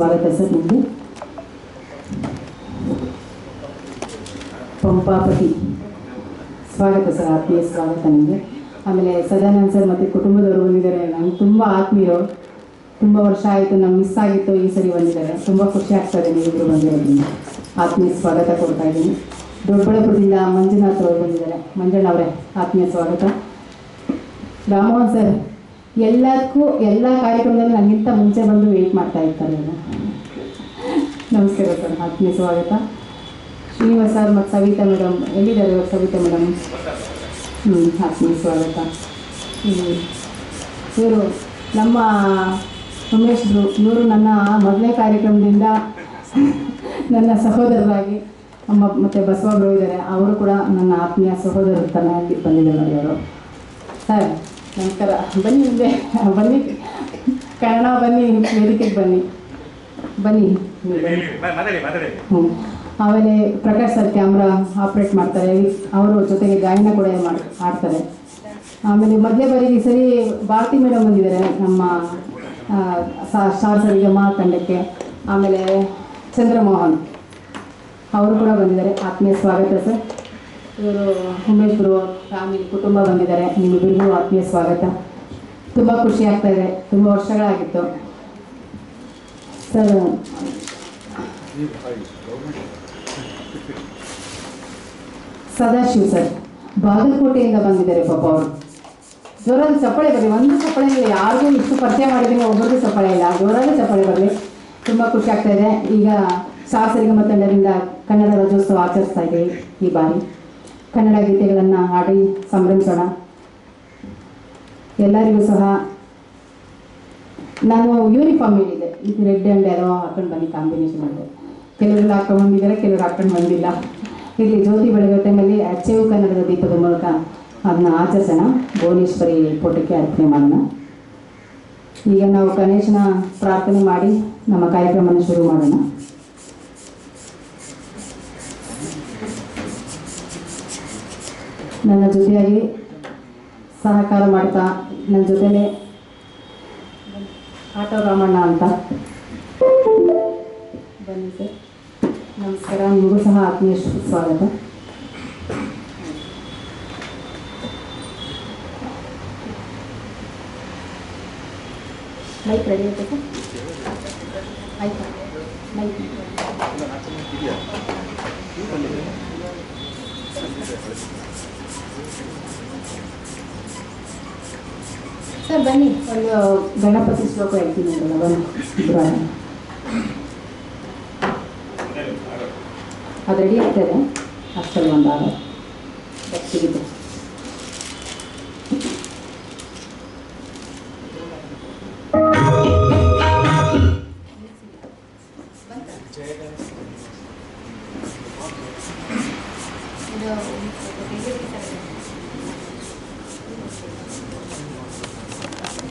ಸ್ವಾಗತ ಸರ್ ಪಂಪಾಪತಿ. ಸ್ವಾಗತ ಸರ್, ಆತ್ಮೀಯ ಸ್ವಾಗತ ನಿಮಗೆ. ಆಮೇಲೆ ಸದಾನಂದ ಸರ್ ಮತ್ತು ಕುಟುಂಬದವರು ಬಂದಿದ್ದಾರೆ. ನಂಗೆ ತುಂಬ ಆತ್ಮೀಯರು. ತುಂಬ ವರ್ಷ ಆಯಿತು ನಮ್ಗೆ ಮಿಸ್ ಆಗಿತ್ತು ಈ ಸರಿ ಬಂದಿದ್ದಾರೆ. ತುಂಬ ಖುಷಿ ಆಗ್ತದೆ ನೀವಿಬ್ಬರು ಬಂದಿರೋದ್ರಿಂದ. ಆತ್ಮೀಯ ಸ್ವಾಗತ ಕೊಡ್ತಾ ಇದ್ದೀನಿ. ದೊಡ್ಡಬಳ್ಳಾಪುರದಿಂದ ಮಂಜುನಾಥ್ ಅವರು ಬಂದಿದ್ದಾರೆ. ಮಂಜಣ್ಣ ಅವರೇ, ಆತ್ಮೀಯ ಸ್ವಾಗತ. ರಾಮೋಹನ್ ಸರ್ ಎಲ್ಲದಕ್ಕೂ ಎಲ್ಲ ಕಾರ್ಯಕ್ರಮದಲ್ಲಿ ನನಗಿಂತ ಮುಂಚೆ ಬಂದು ವೆಯ್ಟ್ ಮಾಡ್ತಾ ಇರ್ತಾರೆ ನಮಸ್ಕಾರ ಸರ್ ಆತ್ಮೀಯ ಸ್ವಾಗತ. ಶ್ರೀನಿವಾಸ್ ಸರ್ ಮತ್ತು ಸವಿತಾ ಮೇಡಮ್, ಎಲ್ಲಿದ್ದಾರೆ ಇವಾಗ ಸವಿತಾ ಮೇಡಮ್? ಹ್ಞೂ ಆತ್ಮೀಯ ಸ್ವಾಗತ. ಇವರು ನಮ್ಮ ಉಮೇಶ್ರು ಇವರು ನನ್ನ ಮೊದಲನೇ ಕಾರ್ಯಕ್ರಮದಿಂದ ನನ್ನ ಸಹೋದರರಾಗಿ ನಮ್ಮ ಮತ್ತು ಬಸವಗಳು ಇದ್ದಾರೆ. ಅವರು ಕೂಡ ನನ್ನ ಆತ್ಮೀಯ ಸಹೋದರರ ತನಕ ಬಂದಿದ್ದಾರೆ ಅವರು. ಸರ್ ನಮಸ್ಕಾರ ಬನ್ನಿ ಹಿಂದೆ ಬನ್ನಿ. ಕನ್ನಡ ಬನ್ನಿ ವೇದಿಕೆಗೆ ಬನ್ನಿ. ಬನ್ನಿ. ಹ್ಞೂ ಆಮೇಲೆ ಪ್ರಕಾಶ್ ಸರ್ ಕ್ಯಾಮ್ರಾ ಆಪ್ರೇಟ್ ಮಾಡ್ತಾರೆ. ಅವರು ಜೊತೆಗೆ ಗಾಯನ ಕೂಡ ಮಾಡಿ ಆಡ್ತಾರೆ ಆಮೇಲೆ ಮೊದಲೇ ಬಾರಿ ಈ ಸರಿ ಭಾರತಿ ಮೇಡಮ್ ಬಂದಿದ್ದಾರೆ ನಮ್ಮ ಆ, ಮಾ ತಂಡಕ್ಕೆ. ಆಮೇಲೆ ಚಂದ್ರಮೋಹನ್. ಅವರು ಕೂಡ ಬಂದಿದ್ದಾರೆ. ಆತ್ಮೀಯ ಸ್ವಾಗತ ಸರ್. ಇವರು ಉಮೇಶ್ ಗುರು ಫ್ಯಾಮಿಲಿ ಕುಟುಂಬ ಬಂದಿದ್ದಾರೆ. ನಿಮ್ಮಿಬ್ಬರಿಗೂ ಆತ್ಮೀಯ ಸ್ವಾಗತ. ತುಂಬ ಖುಷಿ ಆಗ್ತಾ ಇದೆ. ತುಂಬ ವರ್ಷಗಳಾಗಿತ್ತು. ಸರ್, ಸದಾಶಿವ್ ಸರ್, ಬಾಗಲಕೋಟೆಯಿಂದ ಬಂದಿದ್ದಾರೆ ಪಾಪ ಅವರು. ಜೋರಾಗಿ ಚಪ್ಪಳೆ ಬರಲಿ. ಒಂದು ಚಪ್ಪಳೆ ಯಾರಿಗೂ ಇಷ್ಟು ಪರಿಚಯ ಮಾಡಿದ್ದೀನಿ ಒಬ್ಬರಿಗೂ ಚಪ್ಪಳೆ ಇಲ್ಲ. ಜೋರಾಗಿ ಚಪ್ಪಳೆ ಬರಲಿ. ತುಂಬ ಖುಷಿ ಆಗ್ತಾ ಇದೆ. ಈಗ ಸಾಸರಿಗಮ ಮತ್ತೆ ಕನ್ನಡ ರಾಜ್ಯೋತ್ಸವ ಆಚರಿಸ್ತಾ ಇದೆ ಈ ಬಾರಿ. ಕನ್ನಡ ಗೀತೆಗಳನ್ನು ಹಾಡಿ ಸಂಭ್ರಮಿಸೋಣ. ಎಲ್ಲರಿಗೂ ಸಹ ನಾನು ಯೂನಿಫಾರ್ಮ್ ಹೇಳಿದ್ದೆ ಇದು ರೆಡ್ ಆ್ಯಂಡ್ ಎಲ್ಲೋ ಹಾಕೊಂಡು ಬನ್ನಿ ಕಾಂಬಿನೇಷನ್ ಮಾಡಿದೆ ಕೆಲವರು ಹಾಕೊಂಡು ಬಂದಿದ್ದಾರೆ, ಕೆಲವರು ಹಾಕೊಂಡು ಬಂದಿಲ್ಲ. ಇಲ್ಲಿ ಜ್ಯೋತಿ ಬೆಳಗ್ಗೆ ಟೈಮಲ್ಲಿ ಅಚ್ಚೇವು ಕನ್ನಡದ ದೀಪದ ಮೂಲಕ ಅದನ್ನ ಆಚರಿಸೋಣ. ಭುವನೇಶ್ವರಿ ಪುಟಕ್ಕೆ ಅರ್ಪಣೆ ಮಾಡೋಣ. ಈಗ ನಾವು ಗಣೇಶನ ಪ್ರಾರ್ಥನೆ ಮಾಡಿ ನಮ್ಮ ಕಾರ್ಯಕ್ರಮವನ್ನು ಶುರು ಮಾಡೋಣ. ನನ್ನ ಜೊತೆಯಾಗಿ ಸಹಕಾರ ಮಾಡ್ತಾ ನನ್ನ ಜೊತೆಲೇ ಆಟೋ ರಾಮಣ್ಣ ಅಂತ. ಬನ್ನಿ ಸರ್. ನಮಸ್ಕಾರ. ನಿಮಗೂ ಸಹ ಆತ್ಮೀಯ ಸ್ವಾಗತ. ಮೈಕ್ ರೆಡಿ ಆಯ್ತು ಆಯ್ತಾ? ಮೈಕ್ ಸರ್ ಬನ್ನಿ. ಒಂದು ಗಣಪತಿ ಶ್ಲೋಕ ಹೇಳ್ತೀನಿ ಅಲ್ಲ ಬನ್ನಿ. ಅದು ರೆಡಿ ಆಗ್ತದೆ ಅಷ್ಟೊಂದು ಒಂದು ಆಗ ます。